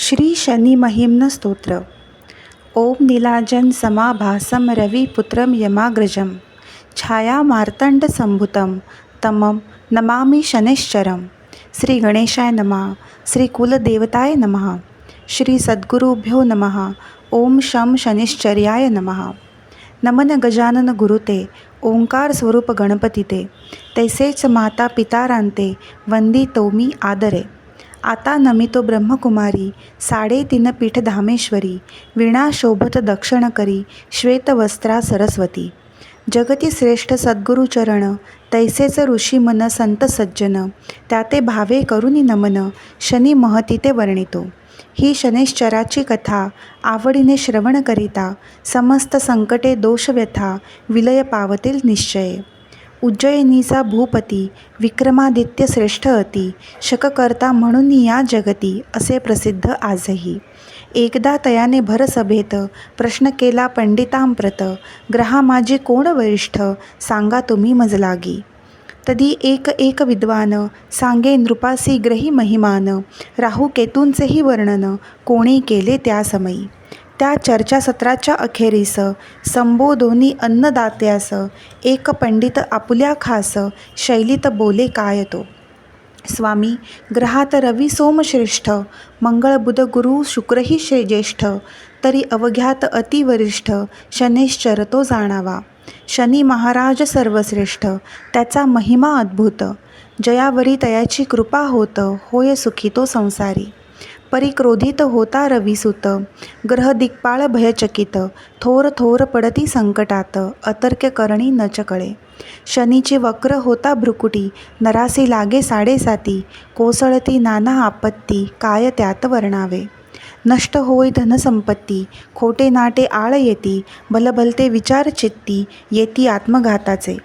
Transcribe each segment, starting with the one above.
श्री शनी महिम्न स्तोत्र। ओम नीलाजन समाभासम रविपुत्रं यमाग्रजं छायामार्तण्डसम्भुतं तमं नमामि शनैश्चरं श्री गणेशाय नमः। श्री कुलदेवताय नमः। श्री सद्गुरुभ्यो नमः। ओम शं शनिश्चर्याय नमः। नमन गजानन गुरुते ओंकार स्वरूप गणपती ते तैसेच माता पितारांते वंदी तोमी आदरे। आता नमितो ब्रह्मकुमारी साडेतीन पीठ धामेश्वरी विणा शोभत दक्षिण करी श्वेतवस्त्रा सरस्वती. जगती श्रेष्ठ सद्गुरुचरण तैसेच ऋषी मन संत सज्जन त्याते भावे करुनी नमन शनी महती ते वर्णितो. ही शनैश्चराची कथा आवडीने श्रवण करिता समस्त संकटे दोषव्यथा विलय पावतील निश्चये. उज्जयिनीचा भूपती विक्रमादित्य श्रेष्ठ अति शककर्ता म्हणून या जगती असे प्रसिद्ध आजही. एकदा तयाने भरसभेत प्रश्न केला पंडितांप्रत ग्रहा माझी कोण वरिष्ठ? सांगा तुम्ही मजलागी. तदी एक एक विद्वान सांगे नृपासी ग्रही महिमान राहू केतूंचेही वर्णन कोणी केले त्या समयी? त्या चर्चासत्राच्या अखेरीस संबोधोनी अन्नदात्यास एक पंडित आपुल्या खास शैलीत बोले काय तो स्वामी ग्रहात रवी सोमश्रेष्ठ मंगळ बुध गुरु शुक्रही श्रे ज्येष्ठ तरी अवघ्यात अतिवरिष्ठ शनेश्चर तो जाणावा. शनी महाराज सर्वश्रेष्ठ त्याचा महिमा अद्भुत जयावरी तयाची कृपा होत होय सुखी तो संसारी. परिक्रोधित होता रविसुत ग्रहदिक्पाळ भयचकित. थोर थोर पडती संकटात. अतर्क्य करणी न चकळे. शनीची वक्र होता भ्रुकुटी. नरासी लागे साडेसाती. कोसळती नाना आपत्ती. काय त्यात वर्णावे? नष्ट होय धनसंपत्ती. खोटे नाटे आळ येती. बलबलते विचार चित्ती. येती आत्मघाताचे.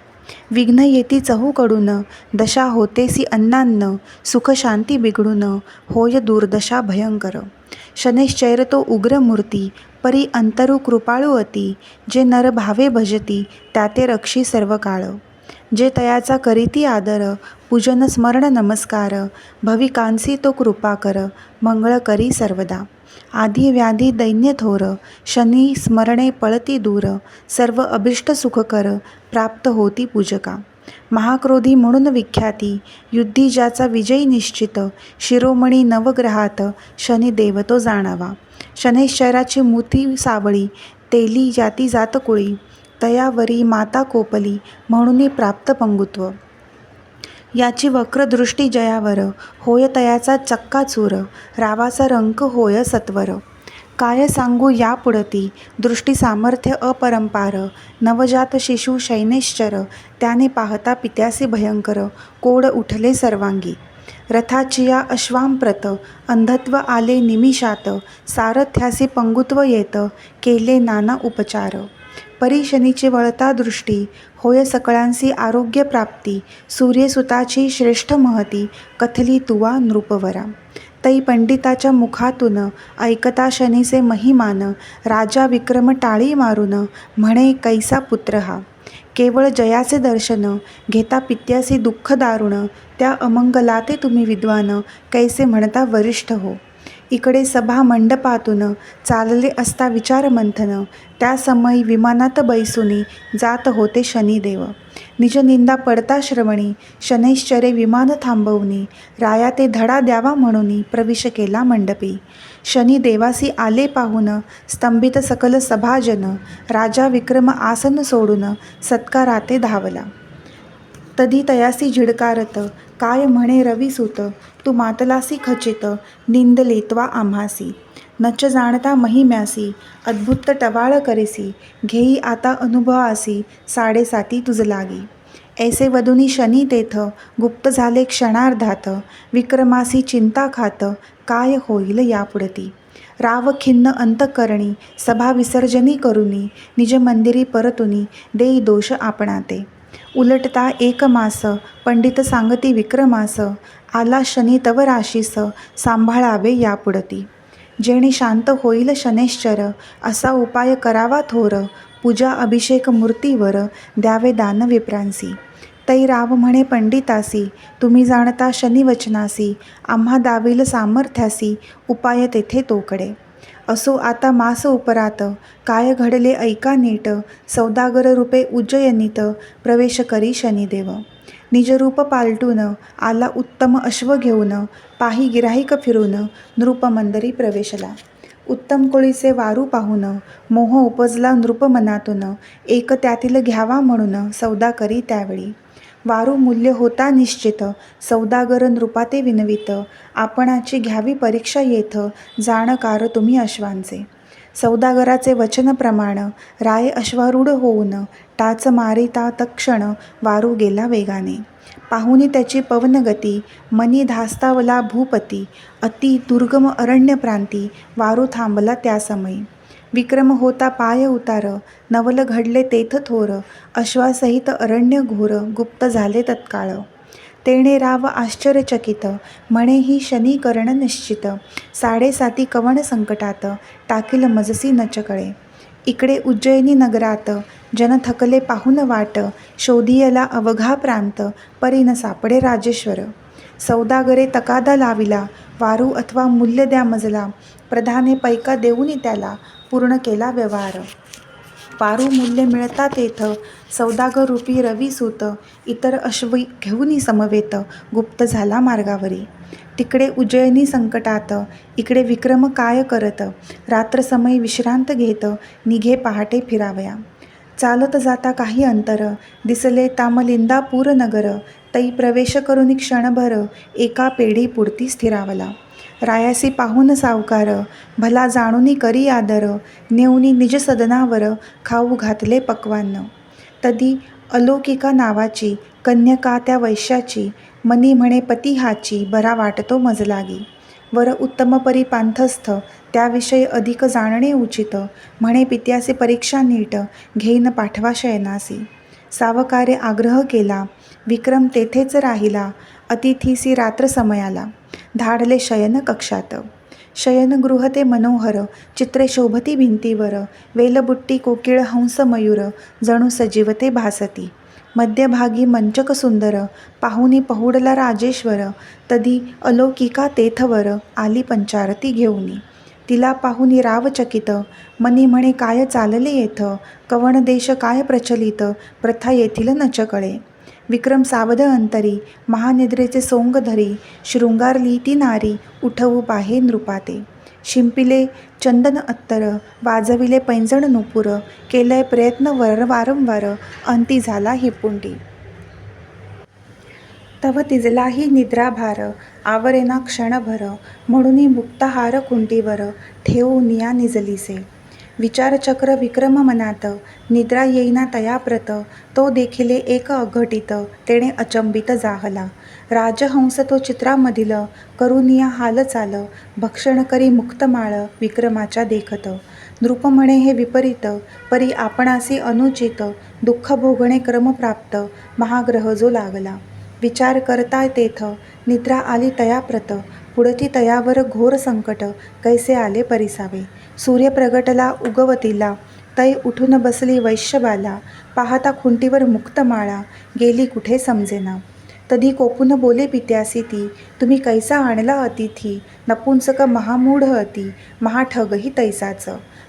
विघ्न येती चहूकडून दशा होतेसी अन्नान्न सुखशांती बिघडून होय दुर्दशा भयंकर. शनैश्चैर तो उग्र मूर्ती परी अंतरू कृपाळू अती जे नर भावे भजती त्याते रक्षी सर्व काळ जे तयाचा करीती आदर पूजन स्मरण नमस्कार भविकांसी तो कृपा कर मंगळ करी सर्वदा. आधी व्याधी दैन्य थोर शनी स्मरणे पळती दूर सर्व अभिष्ट सुखकर प्राप्त होती पूजका. महाक्रोधी म्हणून विख्याती युद्धी ज्याचा विजयी निश्चित शिरोमणी नवग्रहात शनी देवतो जाणावा. शनैश्चराची मूर्ती सावळी तेली जाती जातकुळी तयावरी माता कोपली म्हणून प्राप्त पंगुत्व. याची वक्रदृष्टी जयावर होय तयाचा चक्काचूर रावाचा रंक होय सत्वर. काय सांगू या पुढती दृष्टी सामर्थ्य अपरंपार नवजात शिशू शैनेश्चर त्याने पाहता पित्यासी भयंकर कोड उठले सर्वांगी. रथाची या अश्वांप्रत अंधत्व आले निमिषात सारथ्यासी पंगुत्व येत केले नाना उपचार. परी शनीची वळता दृष्टी होय सकळांसी आरोग्य प्राप्ती सूर्यसुताची श्रेष्ठ महती कथली तुवा नृपवरा. तै पंडिताच्या मुखातून ऐकता शनीचे महिमान राजा विक्रम टाळी मारून म्हणे कैसा पुत्र हा. केवळ जयाचे दर्शन घेता पित्यासी दुःख दारुण त्या अमंगलाते तुम्ही विद्वान कैसे म्हणता वरिष्ठ हो. इकडे सभा मंडपातून चालले असता विचारमंथन. त्या समयी विमानात बैसुनी जात होते शनिदेव. निज निंदा पडता श्रवणी शनैश्चरे विमान थांबवणी राया ते धडा द्यावा म्हणून प्रविश केला मंडपी. शनी देवासी आले पाहून स्तंभित सकल सभाजन राजा विक्रम आसन सोडून सत्काराते धावला. तधी तयासी झिडकारत काय म्हणे रविसुत तू मातलासी खचित निंदलेत्वा आम्हासी. नच जाणता महिम्यासी अद्भुत टवाळ करेसी घेई आता अनुभवासी साडेसाती तुझ लागी. ऐसे वधुनी शनी तेथ गुप्त झाले क्षणार्धात विक्रमासी चिंता खात काय होईल यापुढती? राव खिन्न अंतकरणी सभा विसर्जनी करुनी निज मंदिरी परतुनी देई दोष आपणाते. उलटता एक मास पंडित सांगती विक्रमास आला शनी तव राशीस सांभाळावे यापुढती. जेणे शांत होईल शनैश्चर असा उपाय करावा थोर पूजा अभिषेक मूर्तीवर द्यावे दान विप्रांसी. तै राव म्हणे पंडितासी तुम्ही जाणता शनिवचनासी आम्हा दाविल सामर्थ्यासी उपाय तेथे तोकडे. असो आता मास उपरात काय घडले ऐका नीट सौदागर रूपे उज्जयनीत प्रवेश करी शनिदेव. निजरूप पालटून आला उत्तम अश्व घेऊन पाही गिराहिक फिरून नृपमंदरी प्रवेशला. उत्तम कोळीचे वारू पाहून मोह उपजला नृपमनातून एक त्यातील घ्यावा म्हणून सौदा करी त्यावेळी. वारू मूल्य होता निश्चित. सौदागर नृपाते विनवित. आपणाची घ्यावी परीक्षा येथ. जाणकार तुम्ही अश्वांचे. सौदागराचे वचन प्रमाण. राय अश्वारूढ होऊन. टाच मारिता तक्षण वारू गेला वेगाने. पाहुनी त्याची पवनगती मनी धास्तावला भूपती. अति दुर्गम अरण्य प्रांती. वारू थांबला त्यासमयी विक्रम होता पाय उतार नवल घडले तेथ थोर अश्वासहित अरण्य घोर गुप्त झाले तत्काळ. तेणे राव आश्चर्यचकित म्हणे ही शनी कर्ण निश्चित साडेसाती कवण संकटात टाकील मजसी नचकळे. इकडे उज्जयिनी नगरात जन थकले पाहून वाट शोधियला अवघा प्रांत परीन सापडे राजेश्वर. सौदागरे तकादा लाविला वारू अथवा मूल्य द्या मजला. प्रधाने पैका देऊनी त्याला पूर्ण केला व्यवहार. वारू मूल्य मिळता तेथ सौदागर रूपी रविसूत इतर अश्वी घेऊनी समवेत गुप्त झाला मार्गावरी. तिकडे उज्जयनी संकटात इकडे विक्रम काय करत रात्रसमय विश्रांत घेत निघे पहाटे फिरावया. चालत जाता काही अंतर दिसले तामलिंदापूर नगर तै प्रवेश करून क्षणभर एका पेढीपुरती स्थिरावला. रायासी पाहून सावकार भला जाणूनी करी आदर नेऊनी निज सदनावर खाऊ घातले पक्वान्न. तदी अलौकिका नावाची कन्यका त्या वैश्याची मनी म्हणे पती हाची बरा वाटतो मजलागी. वर उत्तम परी पांथस्थ त्याविषयी अधिक जाणणे उचित म्हणे पित्यासी परीक्षा नीट घेईन पाठवा शयनासी. सावकारे आग्रह केला विक्रम तेथेच राहिला. अतिथीसी रात्र समयाला. धाडले शयन कक्षात. शयनगृह ते मनोहर चित्रे शोभती भिंतीवर. वेलबुट्टी कोकिळ हंस मयूर जणू सजीवते भासती. मध्यभागी मंचक सुंदर पाहुनी पहुडला राजेश्वर तदी अलौकिका तेथवर आली पंचारती घेऊनी. तिला पाहुनी रावचकित मनी म्हणे काय चालले येथ? कवण देश काय प्रचलित? प्रथा येथील नचकळे. विक्रम सावध अंतरी महानिद्रेचे सोंग धरी शृंगारली ती नारी उठवू पाहे नृपाते. शिंपिले चंदन अत्तर वाजविले पैंजण नुपुर केलंय प्रयत्न वर वारंवार अंती झाला हिपुंडी तव तिजलाही निद्राभार आवरेना क्षणभर म्हणून मुक्ताहार कुंटीवर ठेवून या निजलीसे. विचारचक्र विक्रम मनात निद्रा येईना तयाप्रत. तो देखिले एक अघटित. तेणे अचंबित जाहला. राजहंस तो चित्रामधील. करुनिया हालचाल भक्षण करी मुक्तमाळ विक्रमाच्या देखत. नृप म्हणे हे विपरीत. परी आपणासी अनुचित. दुःख भोगणे क्रमप्राप्त महाग्रह जो लागला. विचार करताय तेथ. निद्रा आली तयाप्रत. पुढती तयावर घोर संकट कैसे आले परिसावे? सूर्य प्रगटला उगवतीला तै उठून बसली वैश्यबाला पाहता खुंटीवर मुक्तमाळा गेली कुठे समजेना? तधी कोपून बोले पित्यासी ती तुम्ही कैसा आणला अतिथी? नपुंसक महामूढ अति महाठगही तैसाच.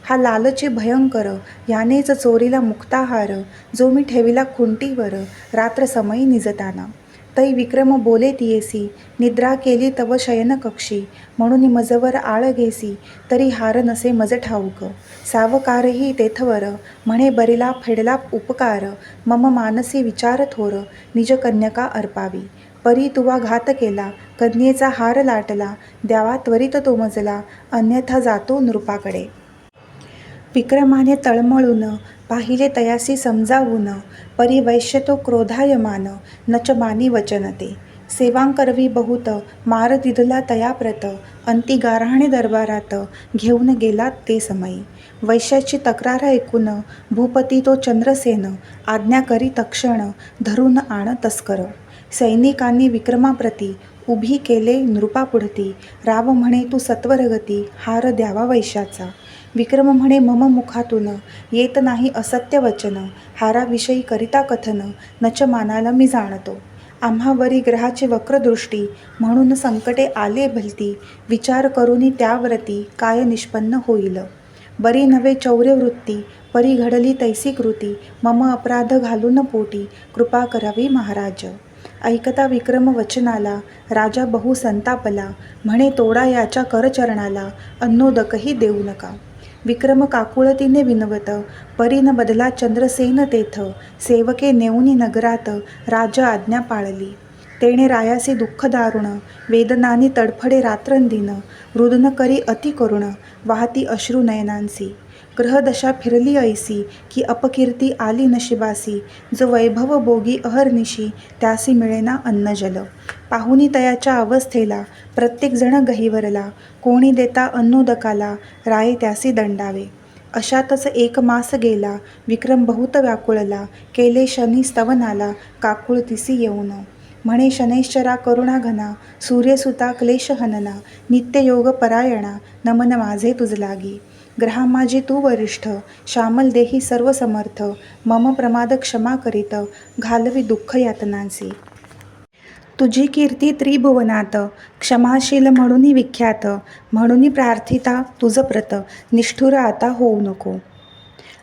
हा लालचे भयंकर यानेच चोरीला मुक्ताहार जो मी ठेविला खुंटीवर रात्र समयी निजताना. तै विक्रम बोले तियेसी निद्रा केली तव शयनकक्षी म्हणून मजवर आळ घेसी तरी हार नसे मज ठाऊक. सावकारही तेथवर म्हणे बरिला फेडला उपकार मम मानसी विचार थोर निज कन्यका अर्पावी. परी तुवा घात केला कन्येचा हार लाटला द्यावा त्वरित तो मजला अन्यथा जातो नृपाकडे. विक्रमाने तळमळून पाहिले तयासी समजावून परी वैश्य तो क्रोधायमान नच मानी वचन ते सेवांकरवी बहुत मार दिधला तयाप्रत अंती गारहाणे दरबारात घेऊन गेला ते समयी. वैश्याची तक्रार ऐकून भूपती तो चंद्रसेन आज्ञा करी तक्षण धरून आण तस्कर. सैनिकांनी विक्रमाप्रती उभी केले नृपापुढती राव म्हणे तू सत्वरगती हार द्यावा वैशाचा विक्रम म्हणे मम मुखातून येत नाही असत्य वचन हाराविषयी करिता कथन नच मानाला मी जाणतो. आम्हावरी ग्रहाची वक्रदृष्टी म्हणून संकटे आले भलती विचार करूनी त्यावरती काय निष्पन्न होईल. बरी नवे चौर्यवृत्ती परी घडली तैसी कृती मम अपराध घालून पोटी कृपा करावी महाराज. ऐकता विक्रम वचनाला राजा बहु संतापला म्हणे तोडा याच्या करचरणाला अन्नोदकही देऊ नका. विक्रम काकुळतीने विनवत परीन बदला चंद्रसेन तेथ सेवके नेऊनी नगरात राजा आज्ञा पाळली. तेणे रायासी दुःख दारुण वेदनानी तडफडे रात्रंदिन रुदन करी अति करुण वाहती अश्रू नयनांसी. ग्रहदशा फिरली ऐसी की अपकीर्ती आली नशिबासी. जो वैभव बोगी अहर्निशी त्यासी मिळेना अन्नजल पाहुनी तयाच्या अवस्थेला प्रत्येकजण गहिवरला. कोणी देता अन्नोदकाला राय त्यासी दंडावे. अशातच एक मास गेला विक्रम बहुत व्याकुळला. केले शनी स्तवनाला काकुळ तिसी येऊन. म्हणे शनैश्चरा करुणा घना सूर्यसुता क्लेश हनना नित्ययोग परायणा नमन माझे तुझ लागी. ग्रहा माझी तू वरिष्ठ श्यामल देही सर्व समर्थ मम प्रमाद क्षमा करीत घालवी दुःख यातनांसी तुझी कीर्ती त्रिभुवनात क्षमाशील म्हणून विख्यात म्हणून प्रार्थिता तुझं प्रत निष्ठुर आता होऊ नको.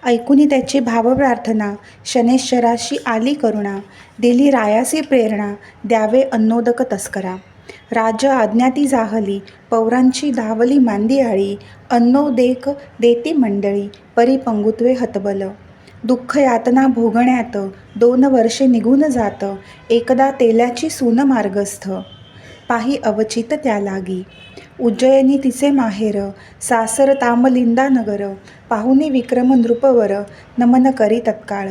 ऐकूनी त्याची भावप्रार्थना शनेश्वराशी आली करुणा दिली रायासी प्रेरणा द्यावे अन्नोदक तस्करा. राज आज्ञाती जाहली पौरांची धावली मांदियाळी अन्नो देख देती मंडळी परी पंगुत्वे हतबल. दुःख यातना भोगण्यात दोन वर्षे निघून जात एकदा तेल्याची सून मार्गस्थ. पाही अवचित त्या लागी. उज्जयिनी तिचे माहेर सासर तामलिंदा नगर विक्रम नृपवर नमन करी तत्काळ.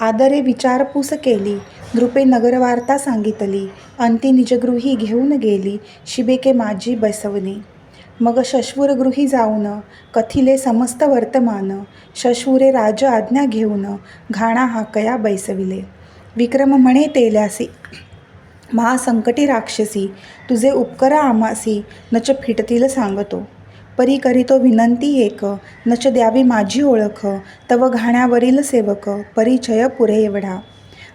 आदरे विचारपूस केली नृपे नगरवार्ता सांगितली. अंती निजगृही घेऊन गेली. शिबेके माझी बसवली. मग शश्वरगृही जाऊन कथिले समस्त वर्तमान शश्वरे राज आज्ञा घेऊन घाणा हाकया बैसविले. विक्रम म्हणे तेल्यासी महासंकटी राक्षसी तुझे उपकर आमासी नच फिटतील सांगतो. परी करीतो विनंती एक नच द्यावी माझी ओळख तव घाण्यावरील सेवक परिचय पुरे एवढा.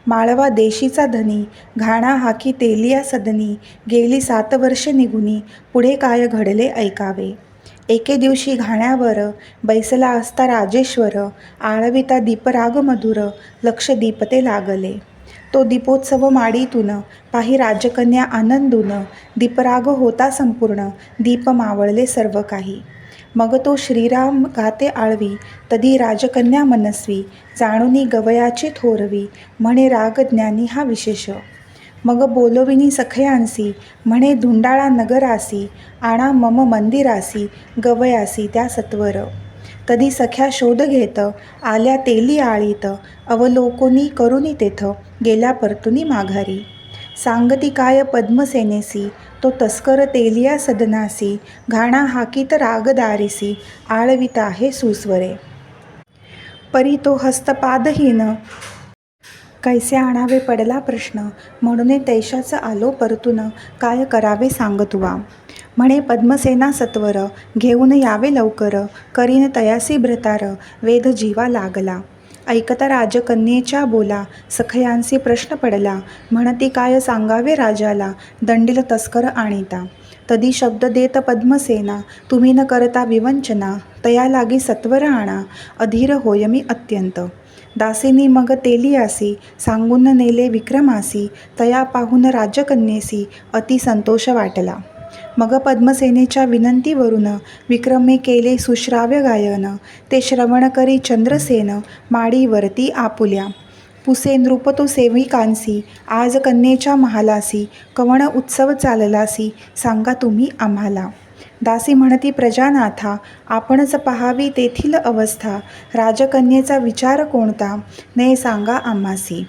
माळवा देशीचा धनी घाणा हाकी तेलिया सदनी गेली सात वर्षे निघुनी पुढे काय घडले ऐकावे. एके दिवशी घाण्यावर बैसला असता राजेश्वर आळविता दीपराग मधुर लक्ष दीपते लागले. तो दीपोत्सव माडीतून पाही राजकन्या आनंदून दीपराग होता संपूर्ण दीप मावळले सर्व काही. मग तो श्रीराम गाते आळवी तदी राजकन्या मनस्वी जाणूनी गवयाची थोरवी म्हणे राग ज्ञानी हा विशेष. मग बोलविनी सखयांसी म्हणे धुंडाळा नगरासी आणा मम मंदिरासी गवयासी त्या सत्वर. तधी सख्या शोध घेत आल्या तेली आळीत अवलोकोनी करुनी तेथ गेल्या परतुनी माघारी. सांगती काय पद्मसेनेसी तो तस्कर तेलिया सदनासी घाणा हाकीत रागदारीसी आळविता हे सुस्वरे. परी तो हस्तपादहीन. कैसे आणावे पडला प्रश्न म्हणून तैशाचं आलो परतून काय करावे सांग तुवा म्हणे पद्मसेना सत्वर घेऊन यावे लवकर करीन तयासी भ्रतार वेद जीवा लागला. ऐकता राजकन्येच्या बोला सखयांसी प्रश्न पडला. म्हणती काय सांगावे राजाला? दंडील तस्कर आणिता. तदी शब्द देत पद्मसेना. तुम्ही न करता विवंचना. तया लागी सत्वर आणा. अधीर होय मी अत्यंत. दासीनी मग तेलियासी सांगून नेले विक्रमासी. तया पाहून राजकन्येसी. अति संतोष वाटला. मग पद्मसेनेच्या विनंतीवरून विक्रमे केले सुश्राव्य गायन. ते श्रवण करी चंद्रसेन माडीवरती आपुल्या. पुसे नृपतो सेविकांसी आज कन्येच्या महालासी कवण उत्सव चाललासी सांगा तुम्ही आम्हाला. दासी म्हणती प्रजानाथा आपणच पहावी तेथील अवस्था राजकन्येचा विचार कोणता? ने सांगा आम्हासी.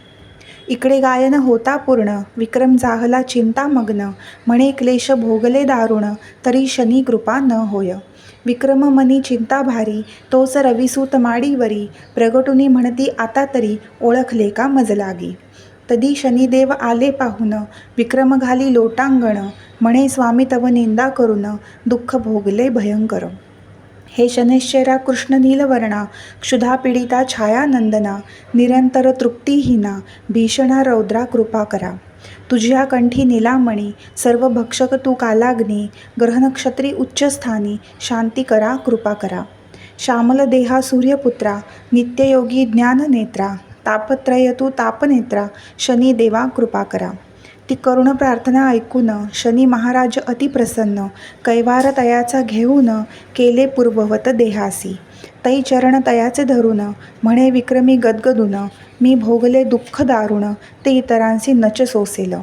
इकडे गायन होता पूर्ण विक्रम जाहला चिंतामग्न म्हणे क्लेश भोगले दारुण तरी शनी कृपा न होय. विक्रम मनी चिंता भारी तोच रविसूत माडीवरी प्रगटुनी म्हणती आता तरी ओळखले का मजलागी. तदी शनिदेव आले पाहून विक्रम घाली लोटांगण म्हणे स्वामी तव निंदा करून दुःख भोगले भयंकर. हे शनैश्चरा कृष्ण नीलवर्णा क्षुधा पीडिता छायानंदना निरंतर तृप्तिहीना भीषणा रौद्रा कृपा करा. तुझ्या कंठी निलामणी सर्व भक्षक तू कालाग्नी ग्रहनक्षत्री उच्चस्थानी शांती करा कृपा करा. श्यामल देहा सूर्यपुत्रा नित्ययोगी ज्ञाननेत्रा तापत्रय तू तापनेत्रा शनी देवा कृपा करा. ती करुण प्रार्थना ऐकून शनी महाराज अतिप्रसन्न कैवार तयाचा घेऊन केले पूर्ववत देहासी. तै चरण तयाचे धरून म्हणे विक्रमी गदगदून मी भोगले दुःख दारुण ते इतरांशी नच सोसेल.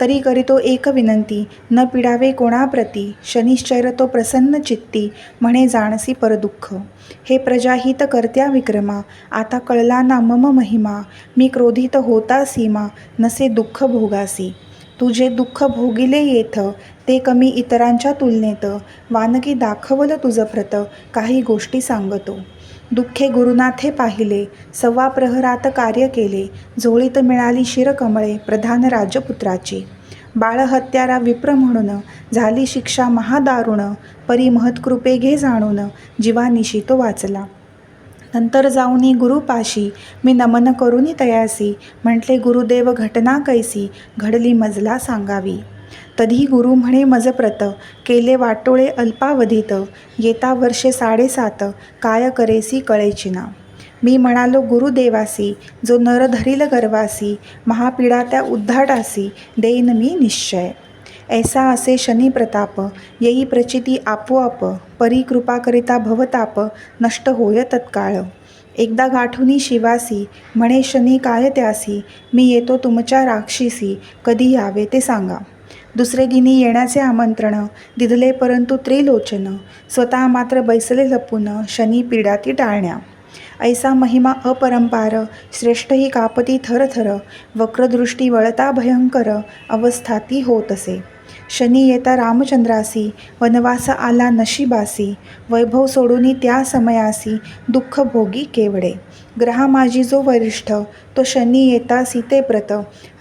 तरी करीतो एक विनंती न पिडावे कोणाप्रती शनिश्चैर तो प्रसन्न चित्ती म्हणे जाणसी परदुःख. हे प्रजाहित करत्या विक्रमा आता कळला ना मम महिमा मी क्रोधित होता सीमा नसे दुःख भोगासी. तुझे दुःख भोगिले येथ ते कमी इतरांच्या तुलनेत. वानकी दाखवलं तुझं प्रत काही गोष्टी सांगतो. दुःखे गुरुनाथे पाहिले सव्वा प्रहरात कार्य केले झोळीत मिळाली शिरकमळे प्रधान राजपुत्राची. बाळहत्यारा विप्र म्हणून झाली शिक्षा महादारुण परी महत्कृपे घे जाणून जीवानिशी तो वाचला. नंतर जाऊनी गुरुपाशी मी नमन करूनी तयासी म्हटले गुरुदेव घटना कैसी घडली मजला सांगावी. तधी गुरु म्हणे मजप्रत केले वाटोळे अल्पावधीत येता वर्षे साडेसात काय करेसी कळेचिना. मी म्हणालो गुरुदेवासी जो नर धरील गर्वासी महापीडा त्या उद्धाटासी देईन मी निश्चय. ऐसा असे शनी प्रताप येई प्रचिती आपोआप परी कृपा करिता भवताप नष्ट होय तत्काळ. एकदा गाठुनी शिवासी म्हणे शनी काय त्यासी मी येतो तुमच्या राक्षीसी कधी यावे ते सांगा. दुसरे दिनी येण्याचे आमंत्रण दिधले परंतु त्रिलोचन स्वतः मात्र बैसले लपून शनी पीडा ती टाळण्या. ऐसा महिमा अपरंपार श्रेष्ठ ही कापती थरथर वक्रदृष्टी वळता भयंकर अवस्था ती होत असे शनी येता रामचंद्रासी वनवास आला नशिबासी वैभव सोडूनी त्या समयासी दुःख भोगी केवडे. ग्रहा माझी जो वरिष्ठ तो शनी येता सीतेप्रत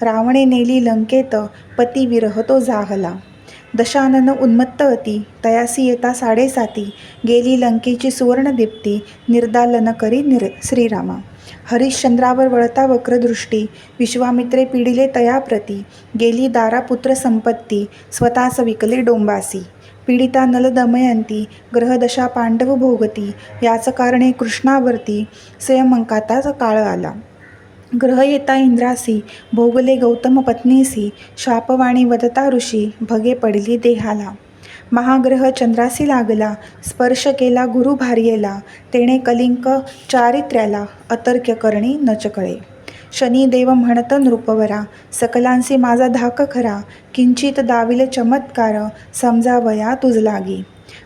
रावणे नेली लंकेत पती विरह तो जाहला. दशानन उन्मत्त अती तयासी येता साडेसाती. गेली लंकेची सुवर्णदीप्ती निर्दालन करी निर श्रीरामा. हरिश्चंद्रावर वळता वक्रदृष्टी विश्वामित्रे पिढिले तयाप्रती गेली दारापुत्र संपत्ती स्वतःस विकले डोंबासी. पीडिता नल दमयंती ग्रहदशा पांडव भोगती याच कारणे कृष्णावरती स्वयंमंकाताचा काळ आला. ग्रह येता इंद्रासी भोगले गौतम पत्नीसी शापवाणी वदता ऋषी भगे पडली देहाला. महाग्रह चंद्रासी लागला स्पर्श केला गुरु भार्येला तेणे कलिंक चारित्र्याला अतर्क्य करणी न शनिदेव म्हणत नृपवरा सकलांसी माझा धाक खरा किंचित दाविल चमत्कार समजावया तुझ लागी.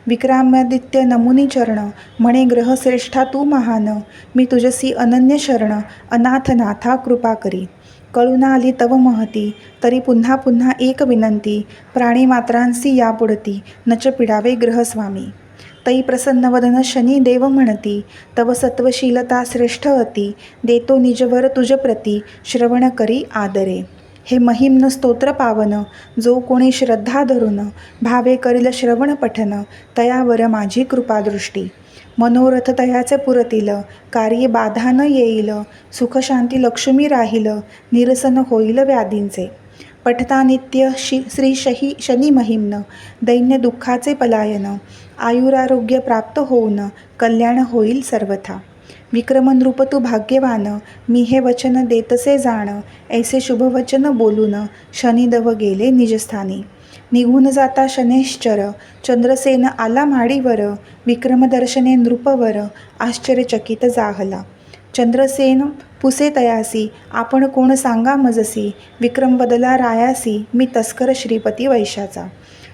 विक्रामादित्य नमुनी चरण म्हणे ग्रहश्रेष्ठा तू महान मी तुझसी अनन्य शरण अनाथनाथा कृपा करी. कळुना आली तव महती. तरी पुन्हा पुन्हा एक विनंती प्राणीमात्रांसी बुडती नच पिडावे ग्रहस्वामी तै प्रसन्नवदन शनी देव म्हणती तव सत्वशीलता श्रेष्ठ अती देतो निजवर तुझ प्रती श्रवण करी आदरे. हे महिम्न स्तोत्र पावन जो कोणी श्रद्धा धरून भावे करील श्रवण पठन तयावर माझी कृपादृष्टी. मनोरथ तयाचे पुरतील. कार्ये बाधा न येईल. सुखशांती लक्ष्मी राहील. निरसन होईल व्याधींचे. पठता नित्य शि श्री शही शनी महिम्न. दैन्य दुःखाचे पलायन. आयुरारोग्य प्राप्त होऊन. कल्याण होईल सर्वथा. विक्रमनृप तू भाग्यवान. मी हे वचन देतसे जाण. ऐसे शुभवचन बोलून. शनिदव गेले निजस्थानी. निघून जाता शनेश्चर. चंद्रसेन आला माडीवर विक्रमदर्शने नृपवर. आश्चर्यचकित जाहला. चंद्रसेन पुसे तयासी. आपण कोण सांगा मजसी? विक्रम बदला रायासी. मी तस्कर श्रीपती वैशाचा.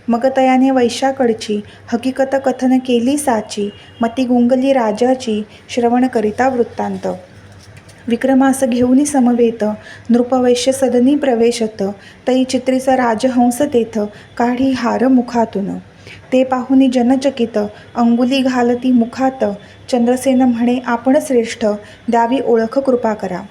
मग तयाने वैशाकडची. हकीकत कथन केली साची. मती गुंगली राजाची. श्रवण करिता वृत्तांत. विक्रमास घेऊनी समवेत नृपवैश्य सदनी प्रवेशत तई चित्रीचा राजहंस तेथ काढी हार मुखातून. ते पाहुनी जनचकित अंगुली घालती मुखात चंद्रसेन म्हणे आपण श्रेष्ठ द्यावी ओळख कृपा करा.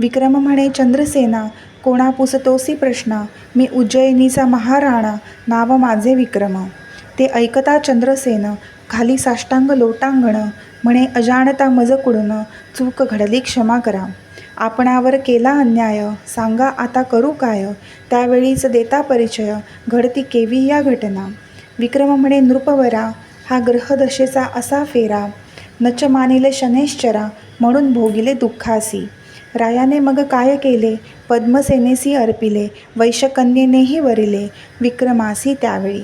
विक्रम म्हणे चंद्रसेना कोणा पुसतोसी प्रश्न मी उज्जयिनीचा महाराणा नाव माझे विक्रम. ते ऐकता चंद्रसेन खाली साष्टांग लोटांगण म्हणे अजाणता मज कुडणं चूक घडली क्षमा करा. आपणावर केला अन्याय सांगा आता करू काय? त्यावेळीच देता परिचय घडती केवी या घटना. विक्रम म्हणे नृपवरा हा ग्रहदशेचा असा फेरा. नच मानिले शनेश्चरा म्हणून भोगिले दुःखासी. रायाने मग काय केले? पद्मसेनेसी अर्पिले वैशकन्येनेही वरिले. विक्रमासी त्यावेळी.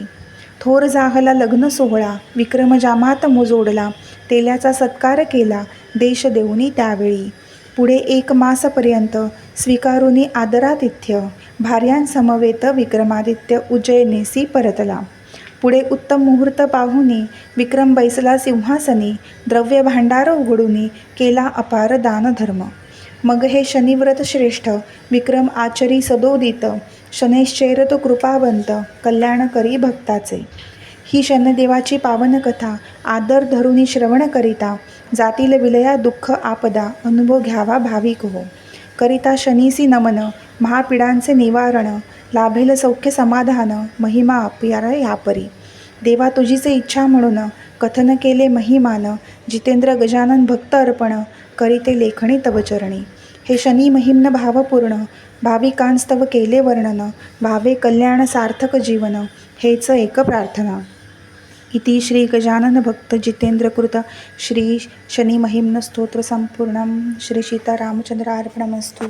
थोर जाहला लग्न सोहळा विक्रम जामात मोजोडला तेल्याचा सत्कार केला देश देऊनी त्यावेळी. पुढे एक मासपर्यंत स्वीकारुनी आदरातिथ्य भार्यांसमवेत विक्रमादित्य उज्जयनेसी परतला. पुढे उत्तम मुहूर्त पाहुनी विक्रम बैसला सिंहासनी द्रव्य भांडार उघडूनी केला अपार दानधर्म. मग हे शनिव्रत श्रेष्ठ विक्रम आचरी सदोदित शनैश्चैर तो कृपावंत कल्याण करी भक्ताचे. ही शनदेवाची पावनकथा आदर धरुनी श्रवण करिता जातील विलया दुःख आपदा अनुभव घ्यावा भाविक हो. करिता शनीसी नमन महापीडांचे निवारण लाभेल सौख्य समाधान महिमा अपयार यापरी. देवा तुझीचे इच्छा म्हणून कथन केले महिमान जितेंद्र गजानन भक्त अर्पण करीते लेखणी तवचरणी हे शनी महिम्न भावपूर्ण भाविकांस्तव केले वर्णन भावे कल्याण सार्थक जीवन हेच एक प्रार्थना. इति श्री गजानन भक्त जितेंद्रकृत श्री शनिमहिम्न स्तोत्र संपूर्ण श्री सीतारामचंद्रार्पणमस्तु